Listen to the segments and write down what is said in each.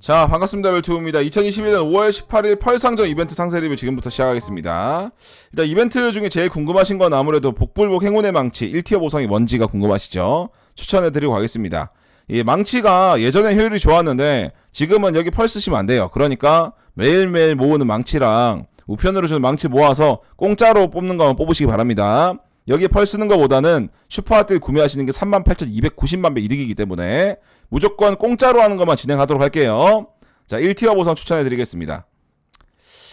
자 반갑습니다. 벨투입니다. 2021년 5월 18일 펄상점 이벤트 상세 리뷰 지금부터 시작하겠습니다. 일단 이벤트 중에 제일 궁금하신 건 아무래도 복불복 행운의 망치 1티어 보상이 뭔지가 궁금하시죠? 추천해드리고 가겠습니다. 이 망치가 예전에 효율이 좋았는데 지금은 여기 펄 쓰시면 안 돼요. 그러니까 매일매일 모으는 망치랑 우편으로 주는 망치 모아서 공짜로 뽑는 거만 뽑으시기 바랍니다 여기 펄 쓰는 것보다는 슈퍼핫딜 구매하시는 게 38,290만 배 이득이기 때문에 무조건 공짜로 하는 것만 진행하도록 할게요. 자, 1티어 보상 추천해 드리겠습니다.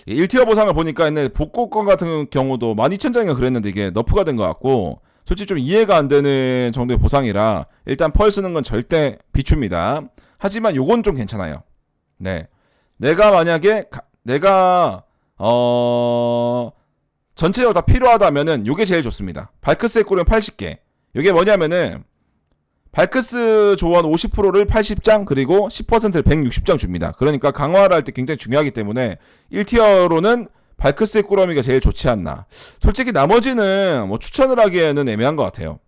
1티어 보상을 보니까 옛날 복고권 같은 경우도 12,000장인가 그랬는데 이게 너프가 된 것 같고 솔직히 좀 이해가 안 되는 정도의 보상이라 일단 펄 쓰는 건 절대 비춥니다. 하지만 요건 좀 괜찮아요. 네. 내가 만약에 가- 내가 어 전체적으로 다 필요하다면은 요게 제일 좋습니다. 발크스의 꿀은 80개. 요게 뭐냐면은 발크스 조언 50%를 80장 그리고 10%를 160장 줍니다. 그러니까 강화를 할 때 굉장히 중요하기 때문에 1티어로는 발크스의 꾸러미가 제일 좋지 않나. 솔직히 나머지는 뭐 추천을 하기에는 애매한 것 같아요.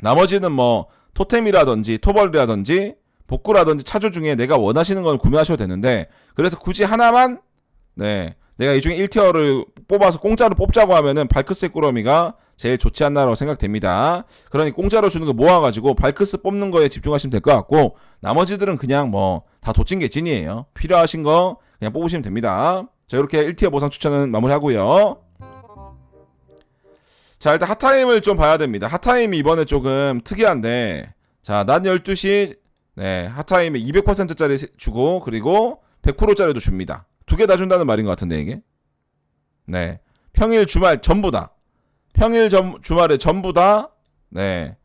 나머지는 뭐 토템이라든지 토벌이라든지 복구라든지 차주 중에 내가 원하시는 건 구매하셔도 되는데 그래서 굳이 하나만 네 내가 이 중에 1티어를 뽑아서 공짜로 뽑자고 하면은 발크스의 꾸러미가 제일 좋지 않나라고 생각됩니다. 그러니 공짜로 주는 거 모아가지고 발크스 뽑는 거에 집중하시면 될 것 같고 나머지들은 그냥 뭐 다 도찐 게 찐이에요. 필요하신 거 그냥 뽑으시면 됩니다. 자 이렇게 1티어 보상 추천은 마무리하고요. 자 일단 핫타임을 좀 봐야 됩니다. 핫타임이 이번에 조금 특이한데 자낮 12시 네 핫타임에 200%짜리 주고 그리고 100%짜리도 줍니다. 두 개 다 준다는 말인 것 같은데 이게 네 평일 주말 전부 다 평일 점, 주말에 전부 다, 네.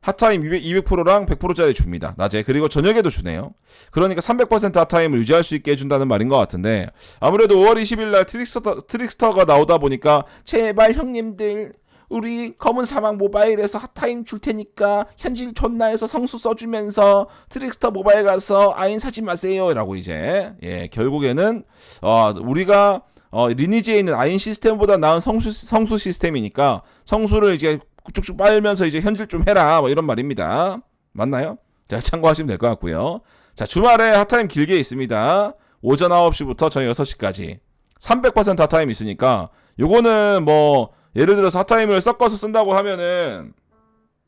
핫타임 200, 200%랑 100%짜리 줍니다. 낮에. 그리고 저녁에도 주네요. 그러니까 300% 핫타임을 유지할 수 있게 해준다는 말인 것 같은데, 아무래도 5월 20일 날 트릭스터, 트릭스터가 나오다 보니까, 제발 형님들, 우리 검은 사막 모바일에서 핫타임 줄 테니까 현질 존나에서 성수 써주면서 트릭스터 모바일 가서 아인 사지 마세요라고 이제 예 결국에는 어 우리가 어, 리니지에 있는 아인 시스템보다 나은 성수, 성수 시스템이니까 성수를 이제 쭉쭉 빨면서 이제 현질 좀 해라 뭐 이런 말입니다. 맞나요? 자 참고하시면 될 것 같고요. 자 주말에 핫타임 길게 있습니다. 오전 9시부터 저녁 6시까지 300% 핫타임 있으니까 요거는 뭐 예를 들어서 핫타임을 섞어서 쓴다고 하면은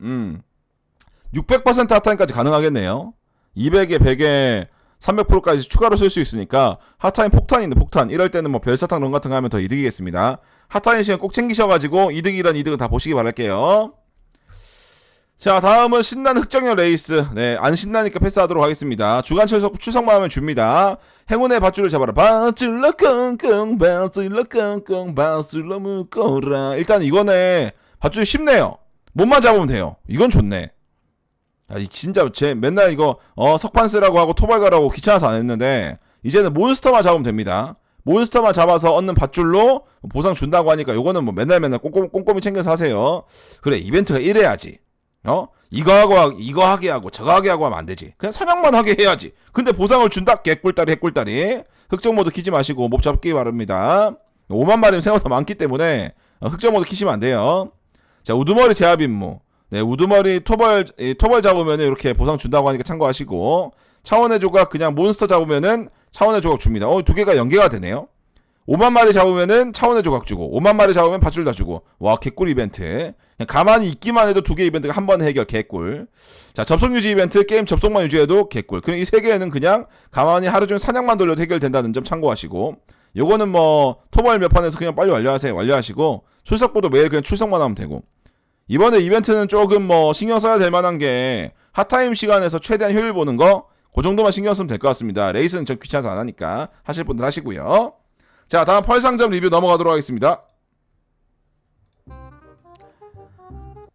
음 600% 핫타임까지 가능하겠네요. 200에 100에 300%까지 추가로 쓸 수 있으니까 핫타임 폭탄인데 폭탄 이럴 때는 뭐 별사탕 런 같은 거 하면 더 이득이겠습니다. 핫타임 시간 꼭 챙기셔가지고 이득이란 이득은 다 보시기 바랄게요. 자 다음은 신난 흑정형 레이스 네 안 신나니까 패스하도록 하겠습니다. 주간 출석 추석만 하면 줍니다. 행운의 밧줄을 잡아라 밧줄로 끙끙 밧줄로 끙끙 밧줄로 묶어라 일단 이거네 밧줄 쉽네요. 몸만 잡으면 돼요. 이건 좋네. 아, 이 진짜 제 맨날 이거 어 석판 쓰라고 하고 토발 가라고 귀찮아서 안 했는데 이제는 몬스터만 잡으면 됩니다. 몬스터만 잡아서 얻는 밧줄로 보상 준다고 하니까 요거는 뭐 맨날 맨날 꼼꼼, 꼼꼼히 챙겨서 하세요. 그래 이벤트가 이래야지. 어 이거 하고 하- 이거 하게 하고 저거 하게 하고 하면 안 되지. 그냥 사냥만 하게 해야지. 근데 보상을 준다 개꿀다리 핵꿀다리. 흑정 모드 키지 마시고 목 잡기 바랍니다. 5만 마리면 생각보다 많기 때문에 어, 흑정 모드 키시면 안 돼요. 자 우두머리 제압 임무. 네, 우두머리 토벌 이 토벌 잡으면 이렇게 보상 준다고 하니까 참고하시고 차원의 조각 그냥 몬스터 잡으면은 차원의 조각 줍니다. 어, 두 개가 연계가 되네요. 5만 마리 잡으면은 차원의 조각 주고 5만 마리 잡으면 밧줄 다 주고. 와 개꿀 이벤트. 가만히 있기만 해도 두 개 이벤트가 한 번에 해결 개꿀. 자 접속 유지 이벤트 게임 접속만 유지해도 개꿀. 그럼 이 세 개는 그냥 가만히 하루 종일 사냥만 돌려도 해결된다는 점 참고하시고. 요거는 뭐 토벌 몇 판에서 그냥 빨리 완료하세요 완료하시고 출석보도 매일 그냥 출석만 하면 되고. 이번에 이벤트는 조금 뭐 신경 써야 될 만한 게 핫타임 시간에서 최대한 효율 보는 거? 그 정도만 신경 쓰면 될 것 같습니다. 레이스는 좀 귀찮아서 안 하니까 하실 분들 하시고요. 자 다음 펄상점 리뷰 넘어가도록 하겠습니다.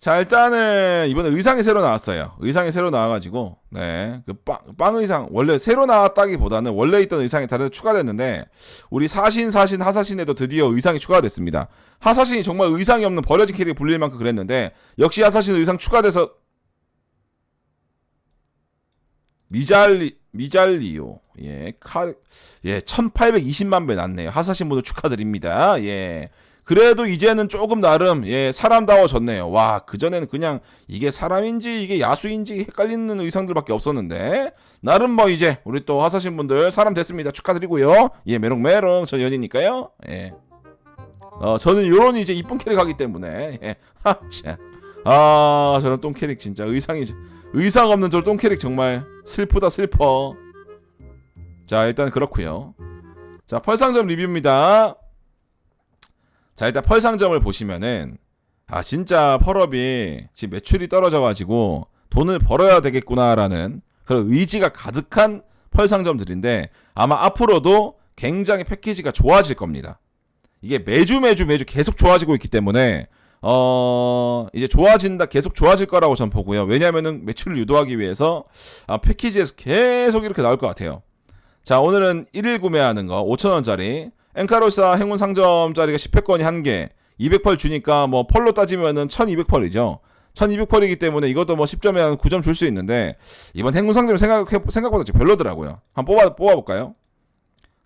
자 일단은 이번에 의상이 새로 나왔어요. 의상이 새로 나와가지고 네그빵 빵 의상 원래 새로 나왔다기보다는 원래 있던 의상이 다른 추가됐는데 우리 사신 사신 하사신에도 드디어 의상이 추가됐습니다. 하사신이 정말 의상이 없는 버려진 캐릭 불릴 만큼 그랬는데 역시 하사신 의상 추가돼서 미잘리 미잘리오 예 칼 예 1820만 배 났네요 하사신 모두 축하드립니다 예 그래도 이제는 조금 나름 예 사람다워졌네요. 와 그전에는 그냥 이게 사람인지 이게 야수인지 헷갈리는 의상들밖에 없었는데 나름 뭐 이제 우리 또 하사신 분들 사람 됐습니다. 축하드리고요. 예 메롱메롱 저 연이니까요. 예. 어 저는 요런 이제 이쁜 캐릭 하기 때문에 예. 하차. 아 저런 똥 캐릭 진짜 의상이 의상 없는 저 똥 캐릭 정말 슬프다 슬퍼. 자 일단 그렇고요. 자 펄상점 리뷰입니다. 자 일단 펄상점을 보시면은 아 진짜 펄업이 지금 매출이 떨어져가지고 돈을 벌어야 되겠구나라는 그런 의지가 가득한 펄상점들인데 아마 앞으로도 굉장히 패키지가 좋아질 겁니다. 이게 매주 매주 매주 계속 좋아지고 있기 때문에 어 이제 좋아진다 계속 좋아질 거라고 전 보고요. 왜냐하면은 매출을 유도하기 위해서 아, 패키지에서 계속 이렇게 나올 것 같아요. 자 오늘은 1일 구매하는 거 5천원짜리 엔카로사 행운 상점짜리가 10회권이 한 개, 200펄 주니까 뭐 펄로 따지면은 1200펄이죠. 1200펄이기 때문에 이것도 뭐 10점에 한 9점 줄 수 있는데 이번 행운 상점 생각 생각보다 좀 별로더라고요. 한번 뽑아 뽑아 볼까요?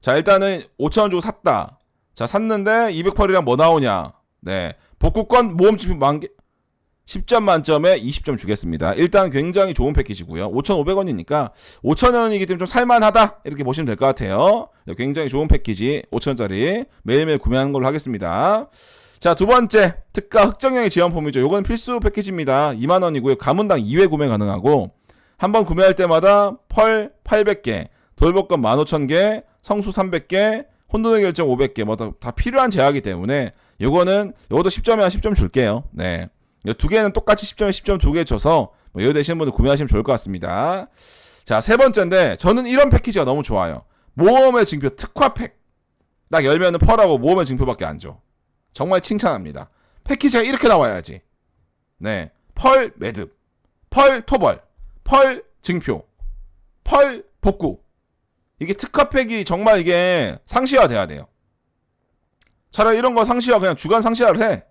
자 일단은 5천원 주고 샀다. 자 샀는데 200펄이랑 뭐 나오냐? 네 복구권 모험집 만개 10점 만점에 20점 주겠습니다. 일단 굉장히 좋은 패키지고요. 5,500원이니까 5,000원이기 때문에 좀 살만하다 이렇게 보시면 될 것 같아요. 네, 굉장히 좋은 패키지 5,000원짜리 매일매일 구매하는 걸로 하겠습니다. 자, 두 번째 특가 흑정형의 지원 폼이죠. 요건 필수 패키지입니다. 2만 원이고요. 가문당 2회 구매 가능하고 한 번 구매할 때마다 펄 800개, 돌복권 15,000개, 성수 300개, 혼돈의 결정 500개 뭐다 필요한 제약이기 때문에 요거는 요것도 10점에 한 10점 줄게요. 네. 이두 개는 똑같이 10점에 10점 두 개 줘서 뭐 여유 되시는 분들 구매하시면 좋을 것 같습니다. 자, 세 번째인데 저는 이런 패키지가 너무 좋아요. 모험의 징표 특화팩. 딱 열면은 펄하고 모험의 징표밖에 안 줘. 정말 칭찬합니다. 패키지가 이렇게 나와야지. 네. 펄 매듭, 펄 토벌, 펄 징표, 펄 복구. 이게 특화팩이 정말 이게 상시화 돼야 돼요. 차라리 이런 거 상시화 그냥 주간 상시화를 해.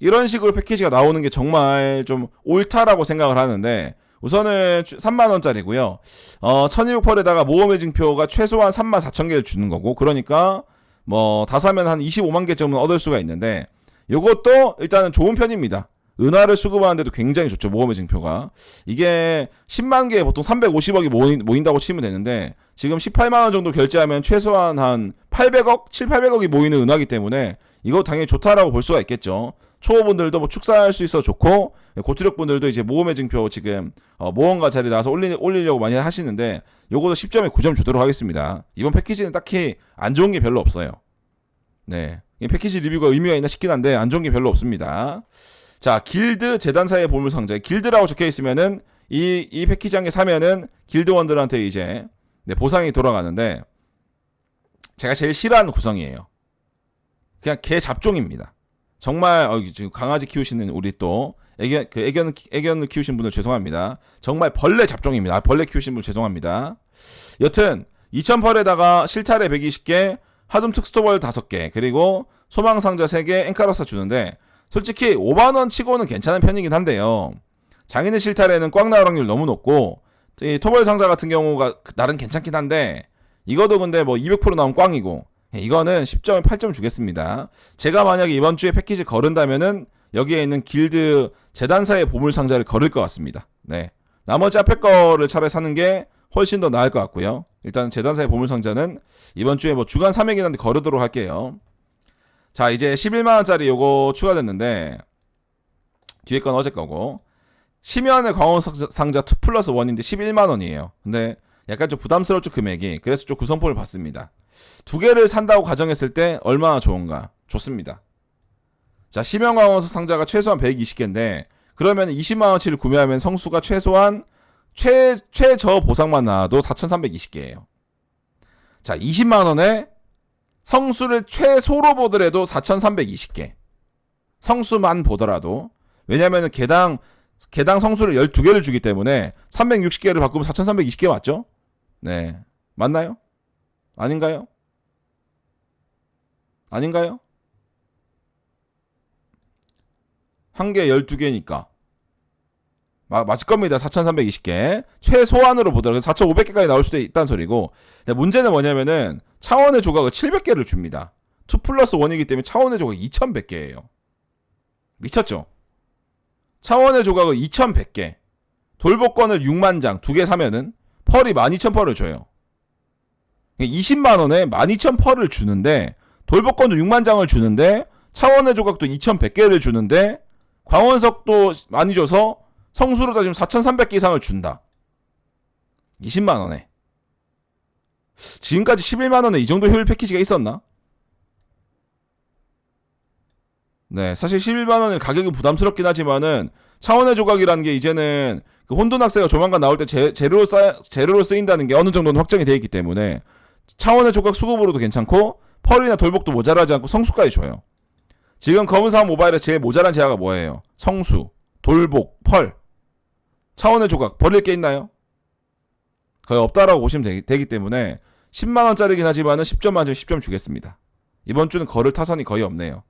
이런 식으로 패키지가 나오는 게 정말 좀 옳다라고 생각을 하는데 우선은 3만 원짜리고요. 어 1200펄에다가 모험 의 증표가 최소한 3만 4천 개를 주는 거고 그러니까 뭐 다 사면 한 25만 개쯤은 얻을 수가 있는데 요것도 일단은 좋은 편입니다. 은하를 수급하는데도 굉장히 좋죠. 모험의 증표가. 이게 10만 개에 보통 350억이 모인, 모인다고 치면 되는데 지금 18만 원 정도 결제하면 최소한 한 800억, 7, 800억이 모이는 은하기 때문에 이거 당연히 좋다라고 볼 수가 있겠죠. 초보분들도 뭐 축사할 수 있어 좋고 고투력 분들도 이제 모험의 증표 지금 어, 모험가 자리 나와서 올리, 올리려고 많이 하시는데 요거도 10점에 9점 주도록 하겠습니다. 이번 패키지는 딱히 안 좋은 게 별로 없어요. 네. 이 패키지 리뷰가 의미가 있나 싶긴 한데 안 좋은 게 별로 없습니다. 자, 길드 재단사의 보물 상자. 길드라고 적혀 있으면은 이, 이 패키지 한 개 사면은 길드원들한테 이제 네, 보상이 돌아가는데 제가 제일 싫어하는 구성이에요. 그냥 개 잡종입니다. 정말 어, 지금 강아지 키우시는 우리 또 애견 그 애견 애견을 키우신 분들 죄송합니다. 정말 벌레 잡종입니다. 아, 벌레 키우신 분 죄송합니다. 여튼 2000펄에다가 실타래 120개, 하둠 특스토벌 5개, 그리고 소망 상자 3개, 엔카로사 주는데 솔직히 5만 원 치고는 괜찮은 편이긴 한데요. 장인의 실타래는 꽝 나올 확률 너무 높고 이 토벌 상자 같은 경우가 나름 괜찮긴 한데 이거도 근데 뭐 200% 나온 꽝이고 예, 이거는 10점에 8점 주겠습니다. 제가 만약에 이번 주에 패키지 거른다면은 여기에 있는 길드 재단사의 보물 상자를 거를 것 같습니다. 네. 나머지 앞에 거를 차라리 사는 게 훨씬 더 나을 것 같고요. 일단 재단사의 보물 상자는 이번 주에 뭐 주간 3회긴 한데 거르도록 할게요. 자, 이제 11만원짜리 요거 추가됐는데, 뒤에 건 어제 거고, 심연의 광원 상자 2 플러스 1인데 11만원이에요. 근데 약간 좀 부담스럽죠, 금액이. 그래서 좀 구성품을 봤습니다. 두 개를 산다고 가정했을 때 얼마나 좋은가? 좋습니다. 자, 심연광원 상자가 최소한 120개인데, 그러면 20만원치를 구매하면 성수가 최소한 최, 최저 보상만 나와도 4,320개예요. 자, 20만원에 성수를 최소로 보더라도 4,320개. 성수만 보더라도. 왜냐면은 개당, 개당 성수를 12개를 주기 때문에 360개를 바꾸면 4,320개 맞죠? 네. 맞나요? 아닌가요? 아닌가요? 한 개 12개니까. 마, 맞을 겁니다. 4,320개. 최소한으로 보더라도 4,500개까지 나올 수도 있다는 소리고. 문제는 뭐냐면은 차원의 조각을 700개를 줍니다. 2 플러스 1이기 때문에 차원의 조각 2100개예요. 미쳤죠? 차원의 조각을 2100개. 돌복권을 6만 장, 두 개 사면은 펄이 12,000펄을 줘요. 20만 원에 12,000펄을 주는데 돌복권도 6만 장을 주는데 차원의 조각도 2,100개를 주는데 광원석도 많이 줘서 성수로 따지면 4,300개 이상을 준다. 20만 원에. 지금까지 11만 원에 이 정도 효율 패키지가 있었나? 네, 사실 11만 원의 가격은 부담스럽긴 하지만은 차원의 조각이라는 게 이제는 그 혼돈 학세가 조만간 나올 때 제, 재료로 쌓 재료로 쓰인다는 게 어느 정도는 확정이 되어 있기 때문에 차원의 조각 수급으로도 괜찮고 펄이나 돌복도 모자라지 않고 성수까지 줘요. 지금 검은사원 모바일에 제일 모자란 제아가 뭐예요? 성수, 돌복, 펄. 차원의 조각 버릴 게 있나요? 거의 없다라고 보시면 되기, 되기 때문에 10만 원짜리긴 하지만은 10점 만점 10점 주겠습니다. 이번 주는 거를 타선이 거의 없네요.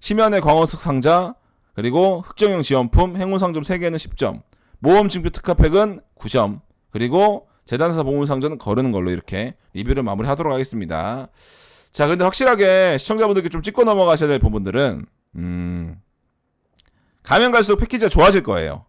심연의 광원석 상자 그리고 흑정형 지원품 행운 상점 3개는 10점 모험 증표 특화팩은 9점 그리고 재단사 보물 상자는 거르는 걸로 이렇게 리뷰를 마무리 하도록 하겠습니다. 자 근데 확실하게 시청자분들께 좀 찍고 넘어가셔야 될 부분들은 음 가면 갈수록 패키지가 좋아질 거예요.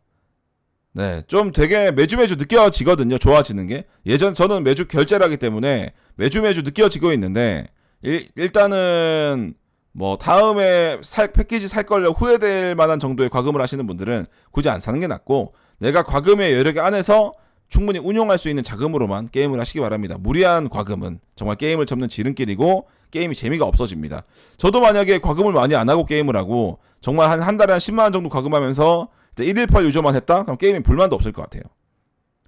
네, 좀 되게 매주 매주 느껴지거든요. 좋아지는 게 예전 저는 매주 결제를 하기 때문에 매주 매주 느껴지고 있는데 일, 일단은 뭐 다음에 살 패키지 살 걸려 후회될 만한 정도의 과금을 하시는 분들은 굳이 안 사는 게 낫고 내가 과금의 여력이 안에서 충분히 운용할 수 있는 자금으로만 게임을 하시기 바랍니다. 무리한 과금은 정말 게임을 접는 지름길이고 게임이 재미가 없어집니다. 저도 만약에 과금을 많이 안 하고 게임을 하고 정말 한, 한 달에 한 10만 원 정도 과금하면서 118 유저만 했다? 그럼 게임에 불만도 없을 것 같아요.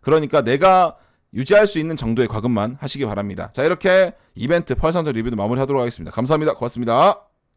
그러니까 내가 유지할 수 있는 정도의 과금만 하시기 바랍니다. 자, 이렇게 이벤트 펄상자 리뷰도 마무리하도록 하겠습니다. 감사합니다. 고맙습니다.